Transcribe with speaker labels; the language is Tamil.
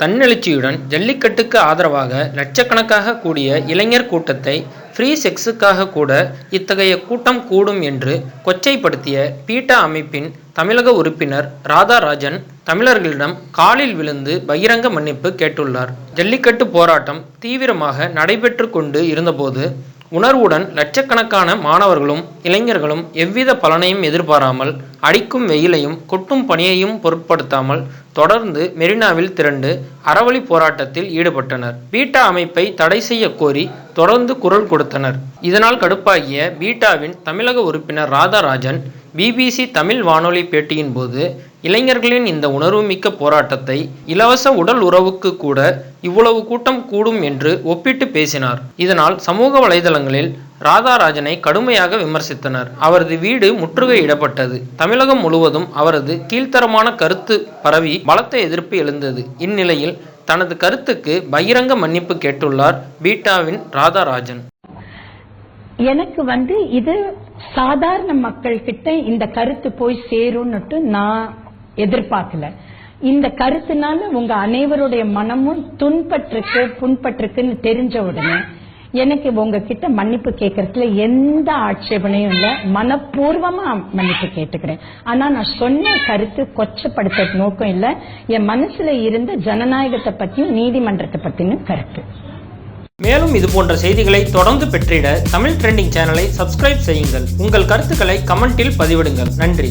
Speaker 1: தன்னெழுச்சியுடன் ஜல்லிக்கட்டுக்கு ஆதரவாக லட்சக்கணக்காக கூடிய இளைஞர் கூட்டத்தை ஃப்ரீ செக்ஸுக்காக கூட இத்தகைய கூட்டம் கூடும் என்று கொச்சைப்படுத்திய பீட்டா அமைப்பின் தமிழக உறுப்பினர் ராதாராஜன் தமிழர்களிடம் காலில் விழுந்து பகிரங்க மன்னிப்பு கேட்டுள்ளார். ஜல்லிக்கட்டு போராட்டம் தீவிரமாக நடைபெற்று கொண்டு இருந்தபோது உணர்வுடன் லட்சக்கணக்கான மாணவர்களும் இளைஞர்களும் எவ்வித பலனையும் எதிர்பாராமல் அடிக்கும் வெயிலையும் கொட்டும் பனியையும் பொருட்படுத்தாமல் தொடர்ந்து மெரினாவில் திரண்டு அறவழி போராட்டத்தில் ஈடுபட்டனர். பீட்டா அமைப்பை தடை செய்ய கோரி தொடர்ந்து குரல் கொடுத்தனர். இதனால் கடுப்பாகிய பீட்டாவின் தமிழக உறுப்பினர் ராதாராஜன் பிபிசி தமிழ் வானொலி பேட்டியின் போது இளைஞர்களின் இந்த உணர்வுமிக்க போராட்டத்தை இலவச உடல் உறவுக்கு கூட இவ்வளவு கூட்டம் கூடும் என்று ஒப்பிட்டு பேசினார். இதனால் சமூக வலைதளங்களில் ராதாராஜனை கடுமையாக விமர்சித்தனர். அவரது வீடு முற்றுகையிடப்பட்டது. தமிழகம் முழுவதும் அவரது கீழ்த்தரமான கருத்து பரவி பலத்த எதிர்ப்பு எழுந்தது. இந்நிலையில் தனது கருத்துக்கு பகிரங்க மன்னிப்பு கேட்டுள்ளார் பீட்டாவின் ராதாராஜன்.
Speaker 2: எனக்கு வந்து இது சாதாரண மக்கள் கிட்ட இந்த கருத்து போய் சேரும்னுட்டு நான் எதிர்பார்க்கல. இந்த கருத்துனால உங்க அனைவருடைய மனமும் துன்பட்டிருக்கு புண்பட்டிருக்குன்னு தெரிஞ்ச உடனே எனக்கு உங்ககிட்ட மன்னிப்பு கேட்கறதுல எந்த ஆட்சேபனையும் இல்ல. மனப்பூர்வமா மன்னிப்பு கேட்டுக்கிறேன். ஆனா நான் சொன்ன கருத்து கொச்சப்படுத்த நோக்கம் இல்ல. என் மனசுல இருந்த ஜனநாயகத்தை பத்தியும் நீதிமன்றத்தை பத்தியும் கருத்து.
Speaker 1: மேலும் இது போன்ற செய்திகளை தொடர்ந்து பெற்றிட தமிழ் ட்ரெண்டிங் சேனலை சப்ஸ்கிரைப் செய்யுங்கள். உங்கள் கருத்துக்களை கமெண்டில் பதிவிடுங்கள். நன்றி.